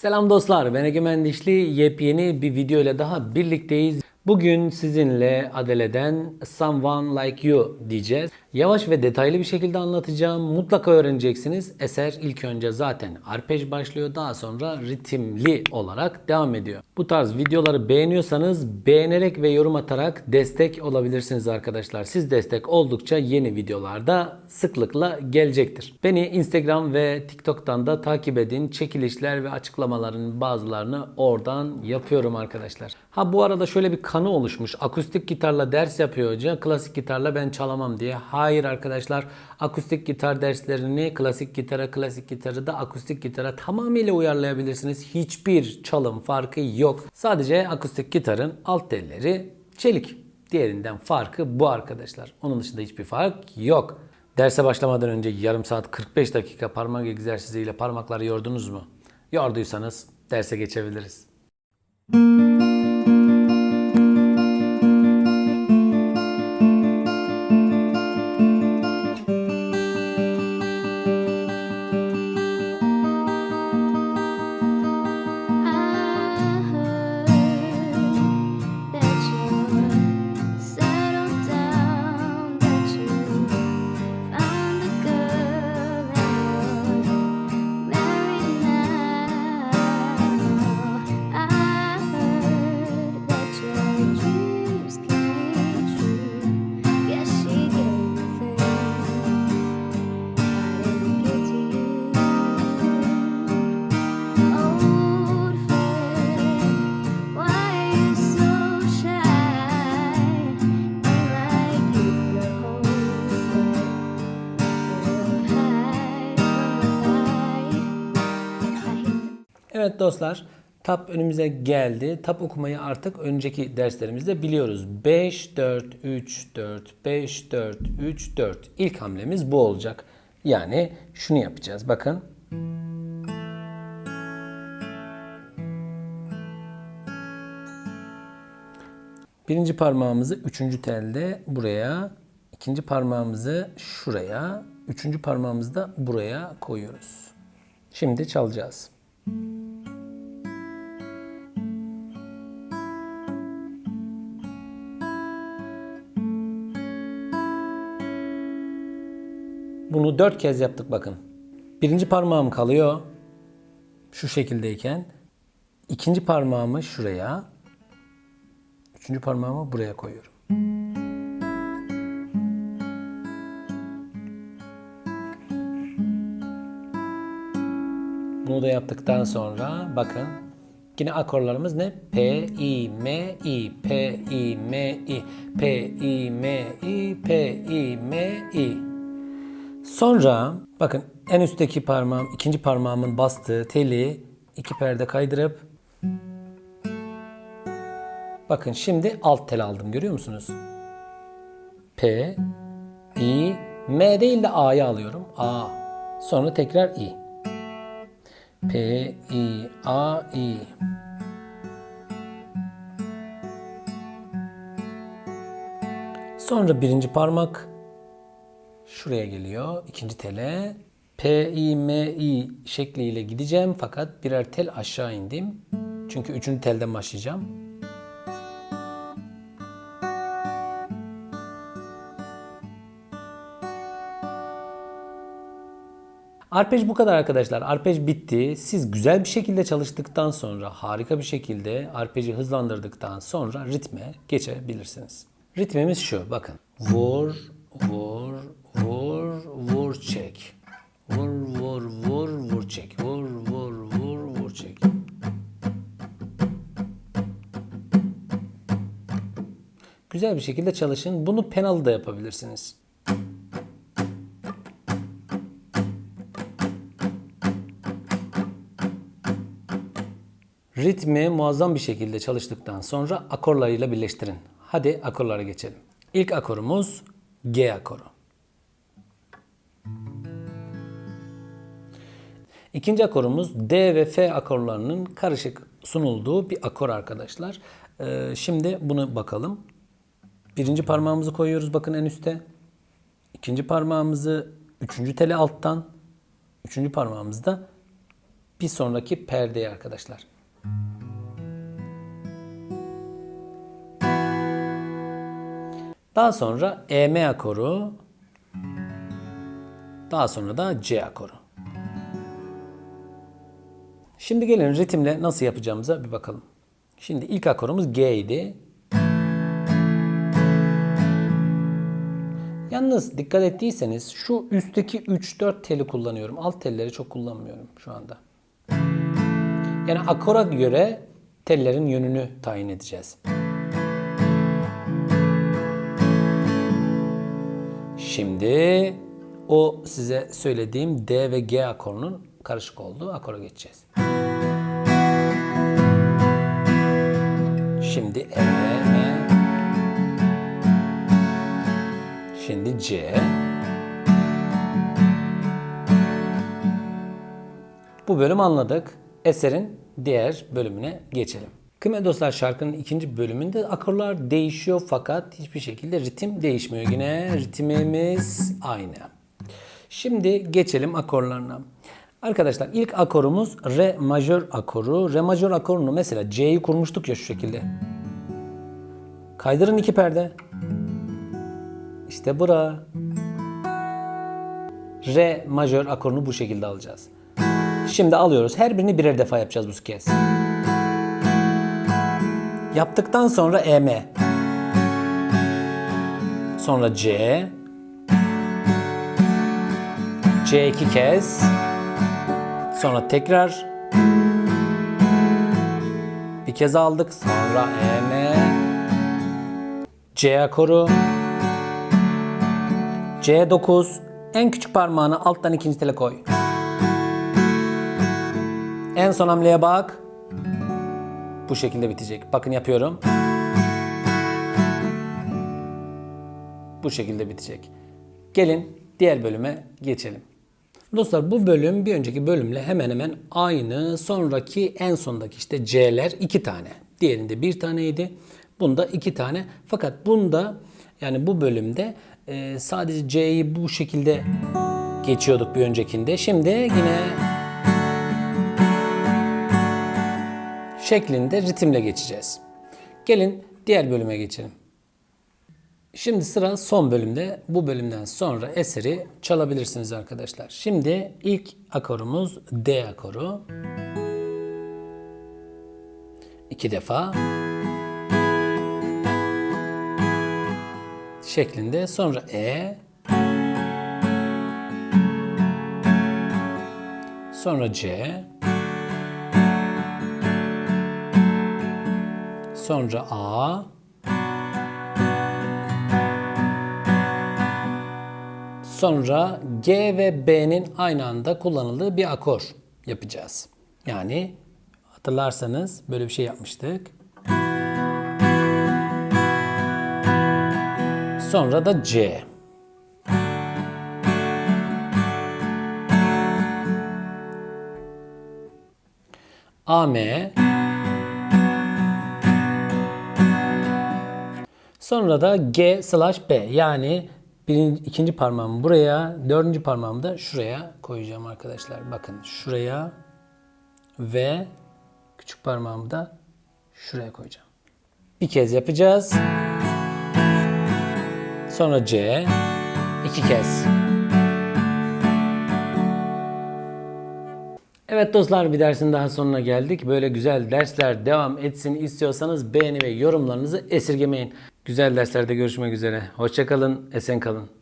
Selam dostlar, ben Egemen Dişli. Yepyeni bir video ile daha birlikteyiz. Bugün sizinle Adele'den Someone Like You diyeceğiz. Yavaş ve detaylı bir şekilde anlatacağım. Mutlaka öğreneceksiniz. Eser ilk önce zaten arpej başlıyor. Daha sonra ritimli olarak devam ediyor. Bu tarz videoları beğeniyorsanız beğenerek ve yorum atarak destek olabilirsiniz arkadaşlar. Siz destek oldukça yeni videolarda sıklıkla gelecektir. Beni Instagram ve TikTok'tan da takip edin. Çekilişler ve açıklamaların bazılarını oradan yapıyorum arkadaşlar. Ha bu arada şöyle bir kanı oluşmuş. Akustik gitarla ders yapıyor hoca. Klasik gitarla ben çalamam diye. Hayır arkadaşlar. Akustik gitar derslerini klasik gitara, klasik gitarı da akustik gitara tamamıyla uyarlayabilirsiniz. Hiçbir çalım farkı yok. Sadece akustik gitarın alt telleri çelik. Diğerinden farkı bu arkadaşlar. Onun dışında hiçbir fark yok. Derse başlamadan önce yarım saat 45 dakika parmak egzersiziyle parmakları yordunuz mu? Yorduysanız derse geçebiliriz. I dostlar, tap önümüze geldi. Tap okumayı artık önceki derslerimizde biliyoruz. 5 4 3 4 5 4 3 4. İlk hamlemiz bu olacak. Yani şunu yapacağız. Bakın. Birinci parmağımızı üçüncü telde buraya, ikinci parmağımızı şuraya, üçüncü parmağımızı da buraya koyuyoruz. Şimdi çalacağız. Bunu dört kez yaptık bakın. Birinci parmağım kalıyor. Şu şekildeyken. ikinci parmağımı şuraya. Üçüncü parmağımı buraya koyuyorum. Bunu da yaptıktan sonra bakın yine akorlarımız ne? P, I, M, I, P, I, M, I, P, I, M, I, P, I, M, I. Sonra bakın en üstteki parmağım, ikinci parmağımın bastığı teli iki perde kaydırıp bakın şimdi alt tel aldım görüyor musunuz? P, I, M değil de A'yı alıyorum. A. Sonra tekrar I. P, I, A, I. Sonra birinci parmak şuraya geliyor. ikinci tele. P, I, M, I şekliyle gideceğim fakat birer tel aşağı indim. Çünkü üçüncü telden başlayacağım. Arpej bu kadar arkadaşlar. Arpej bitti. Siz güzel bir şekilde çalıştıktan sonra, harika bir şekilde arpeji hızlandırdıktan sonra ritme geçebilirsiniz. Ritmimiz şu. Bakın. Vur, vur, vur, vur, çek. Vur, vur, vur, vur, çek. Vur, vur, vur, vur, çek. Güzel bir şekilde çalışın. Bunu penalı da yapabilirsiniz. Ritmi muazzam bir şekilde çalıştıktan sonra akorlarıyla birleştirin. Hadi akorlara geçelim. İlk akorumuz G akoru. İkinci akorumuz D ve F akorlarının karışık sunulduğu bir akor arkadaşlar. Ee, şimdi bunu bakalım. Birinci parmağımızı koyuyoruz bakın en üste. İkinci parmağımızı üçüncü tele alttan. Üçüncü parmağımızı da bir sonraki perdeye arkadaşlar. Daha sonra EM akoru, daha sonra da C akoru. Şimdi gelin ritimle nasıl yapacağımıza bir bakalım. Şimdi ilk akorumuz G idi. Yalnız dikkat ettiyseniz şu üstteki 3-4 teli kullanıyorum. Alt telleri çok kullanmıyorum şu anda. Yani akora göre tellerin yönünü tayin edeceğiz. Şimdi o size söylediğim D ve G akorunun karışık olduğu akora geçeceğiz. Şimdi E, E. Şimdi C. Bu bölüm anladık. Eserin diğer bölümüne geçelim. Kıymetli dostlar şarkının ikinci bölümünde akorlar değişiyor fakat hiçbir şekilde ritim değişmiyor. Yine ritmimiz aynı. Şimdi geçelim akorlarına. Arkadaşlar ilk akorumuz re majör akoru. Re majör akorunu mesela C'yi kurmuştuk ya şu şekilde. Kaydırın iki perde. İşte bura. Re majör akorunu bu şekilde alacağız. Şimdi alıyoruz. Her birini birer defa yapacağız bu kez. Yaptıktan sonra EM. Sonra C. C iki kez. Sonra tekrar. Bir kez aldık. Sonra EM. C akoru. C9. En küçük parmağını alttan ikinci tele koy. En son hamleye bak. Bu şekilde bitecek. Bakın yapıyorum. Bu şekilde bitecek. Gelin diğer bölüme geçelim. Dostlar bu bölüm bir önceki bölümle hemen hemen aynı. Sonraki en sondaki işte C'ler iki tane. Diğerinde bir taneydi. Bunda iki tane. Fakat bunda yani bu bölümde e, sadece C'yi bu şekilde geçiyorduk bir öncekinde. Şimdi yine şeklinde ritimle geçeceğiz. Gelin diğer bölüme geçelim. Şimdi sıra son bölümde. Bu bölümden sonra eseri çalabilirsiniz arkadaşlar. Şimdi ilk akorumuz D akoru. İki defa. Şeklinde. Sonra E. Sonra C. Sonra A. Sonra G ve B'nin aynı anda kullanıldığı bir akor yapacağız. Yani hatırlarsanız böyle bir şey yapmıştık. Sonra da C. AM Sonra da G slash B yani birinci, ikinci parmağımı buraya, dördüncü parmağımı da şuraya koyacağım arkadaşlar. Bakın şuraya ve küçük parmağımı da şuraya koyacağım. Bir kez yapacağız. Sonra C. iki kez. Evet dostlar bir dersin daha sonuna geldik. Böyle güzel dersler devam etsin istiyorsanız beğeni ve yorumlarınızı esirgemeyin. Güzel derslerde görüşmek üzere. Hoşçakalın, esen kalın.